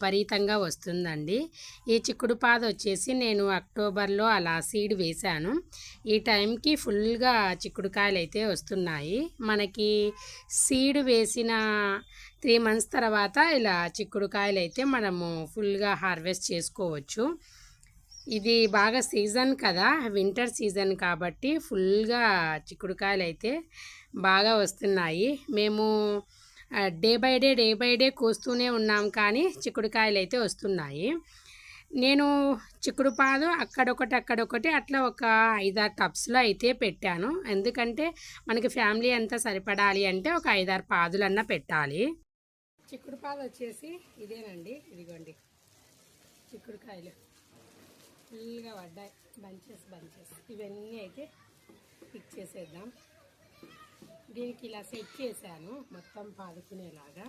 విపరీతంగా వస్తుందండి. ఈ చిక్కుడు పాదు వచ్చేసి నేను అక్టోబర్లో అలా సీడ్ వేశాను. ఈ టైంకి ఫుల్గా చిక్కుడుకాయలు అయితే వస్తున్నాయి. మనకి సీడ్ వేసిన త్రీ మంత్స్ తర్వాత ఇలా చిక్కుడుకాయలు అయితే మనము ఫుల్గా హార్వెస్ట్ చేసుకోవచ్చు. ఇది బాగా సీజన్ కదా వింటర్ సీజన్ కాబట్టి ఫుల్గా చిక్కుడుకాయలు అయితే బాగా వస్తున్నాయి. మేము day by day day by day కోస్తూనే ఉన్నాం కానీ చిక్కుడుకాయలు అయితే వస్తున్నాయి. నేను చిక్కుడు పాదు అక్కడొకటి అక్కడొకటి అట్లా ఒక ఐదారు టబ్స్లో అయితే పెట్టాను. ఎందుకంటే మనకి ఫ్యామిలీ అంతా సరిపడాలి అంటే ఒక ఐదారు పాదులన్నా పెట్టాలి. చిక్కుడు పాదు వచ్చేసి ఇదేనండి ఇదిగోండి. చిక్కుడుకాయలు. ఫుల్గా పడ్డాయి. Bunches bunches. ఇవన్నీ అయితే పిక్ చేసేద్దాం. దీనికి ఇలా సెట్ చేశాను. మొత్తం పాదుకునేలాగా.